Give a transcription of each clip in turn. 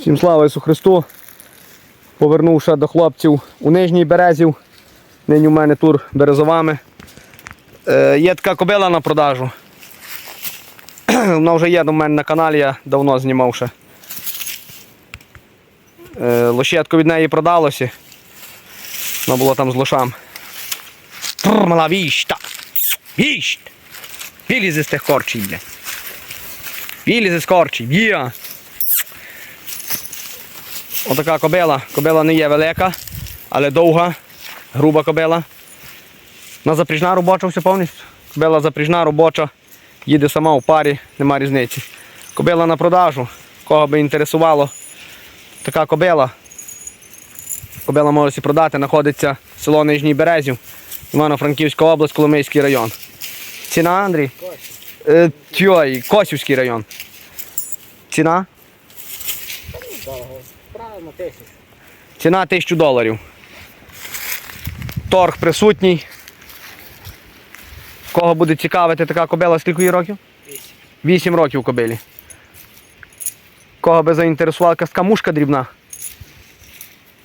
Всім слава Ісу Христу. Повернувся до хлопців у Нижній Березів. Нині у мене тур березовами. Е, є така кобила на продажу. Вона вже є до мене на каналі, я давно знімав ще. Е, лощетко від неї продалося. Вона була там з лошам. Мала віщта. Віщт. Вілізи з тих корчів, бля. Вілізи з корчів, є. Отака кобила. Кобила не є велика, але довга, груба кобила. На запряжна робоча все повністю. Кобила запряжна робоча, їде сама у парі, нема різниці. Кобила на продажу. Кого би інтересувало, така кобила. Кобила може сі продати, знаходиться село Нижній Березів, Івано-Франківська область, Коломийський район. Ціна, Андрій? Е, тьой, Косівський район. Ціна? Правильно, тисяч. Ціна 1000 доларів. Торг присутній. Кого буде цікавити така кобила, скільки їй років? Вісім. 8 років кобилі. Кого би заінтересувала якась така мушка дрібна.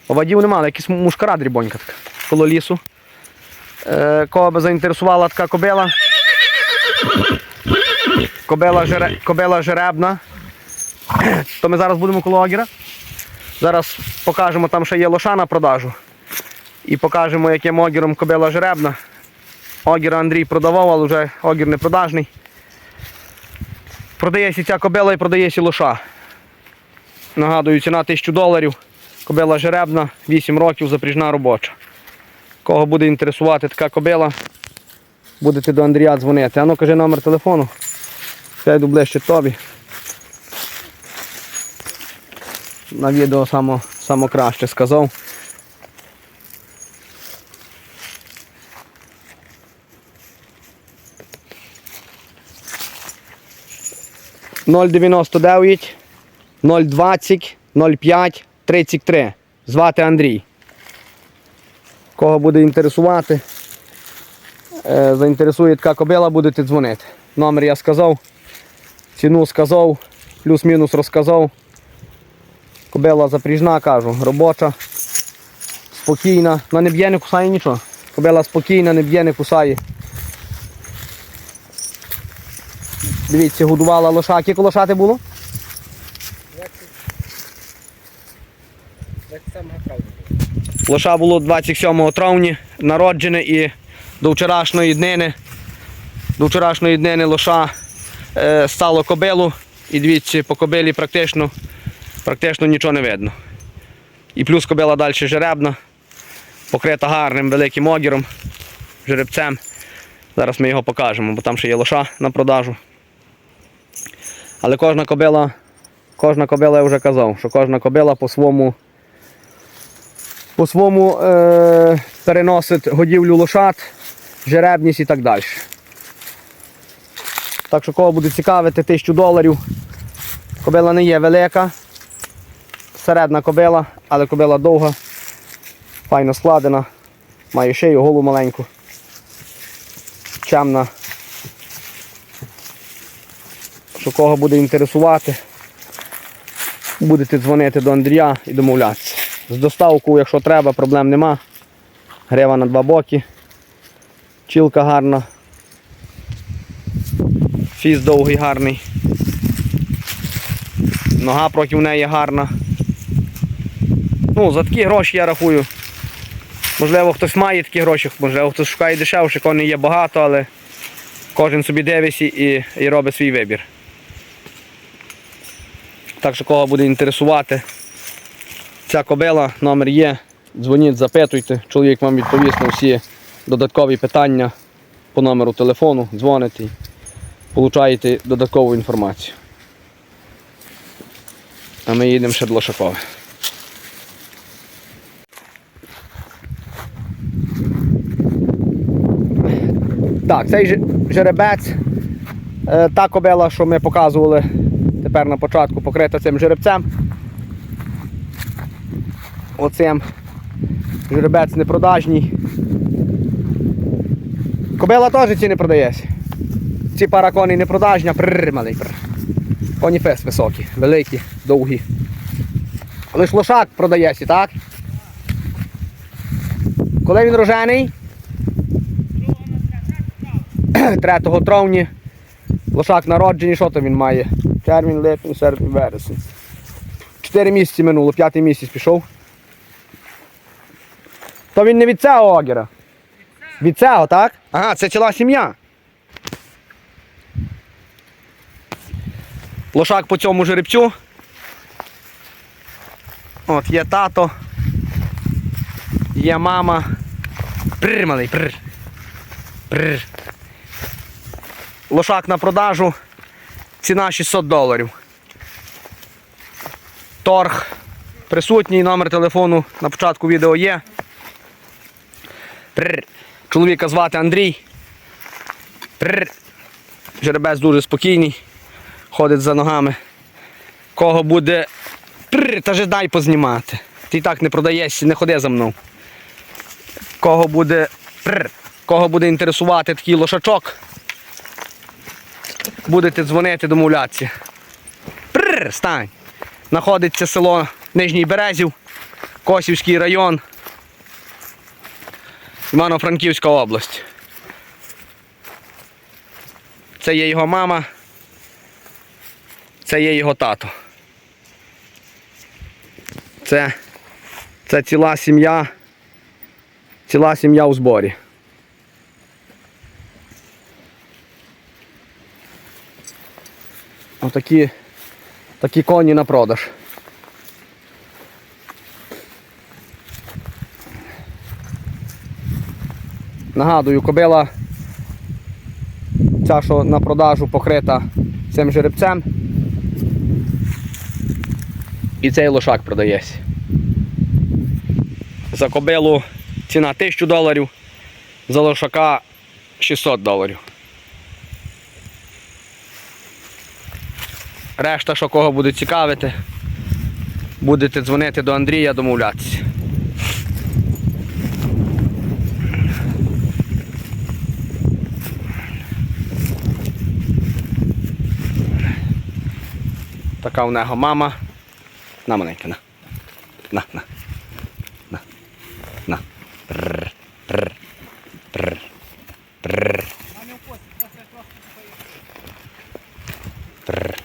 Овадів немає, якась мушкара дрібонька така. Коло лісу. Е, кого би заінтересувала така кобила. Кобила жеребна. То ми зараз будемо коло огіра. Зараз покажемо, там ще є лоша на продажу. І покажемо, яким огіром кобила жеребна. Огір Андрій продавав, але вже огір не продажний. Продається ця кобила і продається лоша. Нагадую, ціна 1000 доларів. Кобила жеребна, 8 років, запряжна робоча. Кого буде інтересувати така кобила, будете до Андрія дзвонити. Ану, кажи номер телефону. Я йду ближче тобі. На відео само, само краще сказав. Ноль дев'яносто дев'ять, ноль двадцять, ноль п'ять, тридцять три. Звати Андрій. Кого буде інтересувати, е, заінтересує така кобила, будете дзвонити. Номер я сказав, ціну сказав, плюс-мінус розказав. Кобила запріжна, кажу, робоча, спокійна. Вона не б'є, не кусає нічого. Кобила спокійна, не б'є, не кусає. Дивіться, годувала лоша. Скільки лошати було? 27 травня. Лоша було 27 травня, народжене і до вчорашньої днини, до вчорашньої днини лоша е, стало кобилу. І дивіться, по кобилі практично, практично нічого не видно. І плюс кобила далі жеребна, покрита гарним великим огіром, жеребцем. Зараз ми його покажемо, бо там ще є лоша на продажу. Але кожна кобила, кожна кобила я вже казав, що кожна кобила по своєму по своєму е, переносить годівлю лошад, жеребність і так далі. Так що кого буде цікавити, 1000 доларів. Кобила не є велика, середна кобила, але кобила довга, файно складена, має шию, голову маленьку, чемна. Що кого буде інтересувати, будете дзвонити до Андрія і домовлятися. З доставкою, якщо треба, проблем нема. Грива на два боки. Чілка гарна. Фіз довгий гарний. Нога проти неї гарна. Ну, за такі гроші я рахую. Можливо, хтось має такі гроші, можливо, хтось шукає дешевше, коней є багато, але кожен собі дивиться і, і робить свій вибір. Так що кого буде інтересувати, Ця кобила, номер є. Дзвоніть, запитуйте. Чоловік вам відповість на всі додаткові питання по номеру телефону, дзвоните і получаєте додаткову інформацію. А ми їдемо ще до Лошакова. Так, цей жеребець, е, та кобила, що ми показували тепер на початку, покрита цим жеребцем оцим жеребець непродажній. Кобила теж ці не продається. Ці пара коней не продажні, прррр, малий прррр. Коні фес високі, великі, довгі. Лиш лошак продається, так? Коли він рожений? 3 травня. Лошак народжений, що то він має? Червень, липень, серпень, вересень. Чотири місяці минуло, п'ятий місяць пішов. То він не від цього огіра. Від цього, так? Ага, це ціла сім'я. Лошак по цьому жеребцю. От є тато. Є мама. Прр, малий, прр. Прр. Лошак на продажу. Ціна 600 доларів. Торг присутній, номер телефону на початку відео є. Чоловіка звати Андрій. Жеребець дуже спокійний. Ходить за ногами. Кого буде. Та же дай познімати. Ти і так не продаєшся, не ходи за мною. Кого буде. Кого буде інтересувати такий лошачок. Будете дзвонити, домовлятися. Прр, стань. Знаходиться село Нижній Березів, Косівський район, Івано-Франківська область. Це є його мама. Це є його тато. Це, це ціла сім'я. Ціла сім'я у зборі. Отакі такі коні на продаж. Нагадую, кобила ця, що на продажу покрита цим жеребцем. І цей лошак продається. За кобилу ціна 1000 доларів, за лошака 600 доларів. Решта, що кого буде цікавити, будете дзвонити до Андрія, домовлятися. Така у нього мама. На маленька, на. На, на. На. На. Пррр, пррр, пррр, пррр. Пррр.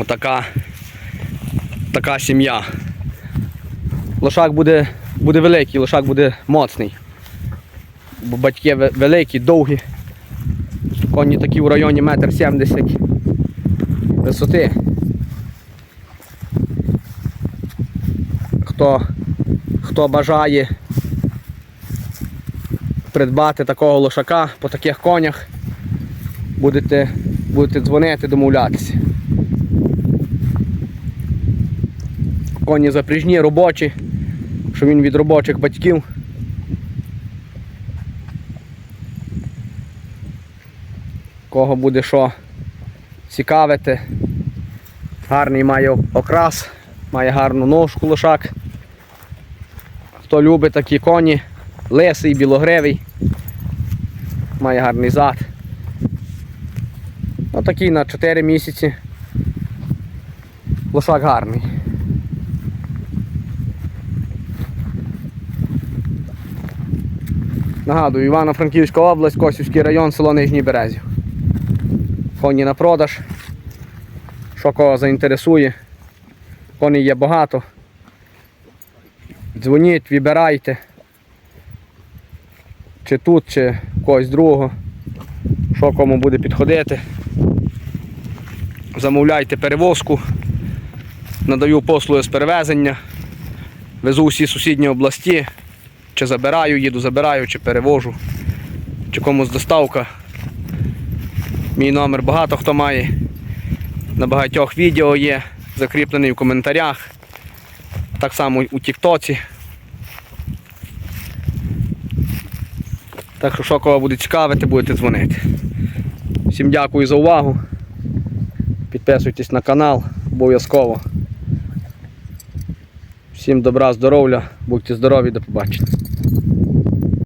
Отака така сім'я. Лошак буде, буде великий, лошак буде моцний. Бо батьки великі, довгі. Коні такі в районі метр сімдесят висоти. Хто, хто бажає придбати такого лошака по таких конях, будете, будете дзвонити, домовлятися. Коні запряжні, робочі, що він від робочих батьків. Кого буде що цікавити. Гарний має окрас, має гарну ножку лошак. Хто любить такі коні, лисий, білогривий, має гарний зад. Отакий на 4 місяці. Лошак гарний. Нагадую, Івано-Франківська область, Косівський район, село Нижній Березів. Коні на продаж. Що кого заінтересує. Коней є багато. Дзвоніть, вибирайте. Чи тут, чи когось другого. Що кому буде підходити. Замовляйте перевозку. Надаю послуги з перевезення. Везу всі сусідні області. Чи забираю, їду, забираю, чи перевожу, чи комусь доставка. Мій номер багато хто має. На багатьох відео є, закріплений в коментарях. Так само у Тіктоці. Так що, що кого буде цікавити, будете дзвонити. Всім дякую за увагу. Підписуйтесь на канал обов'язково. Всім добра, здоров'я, будьте здорові, до побачення.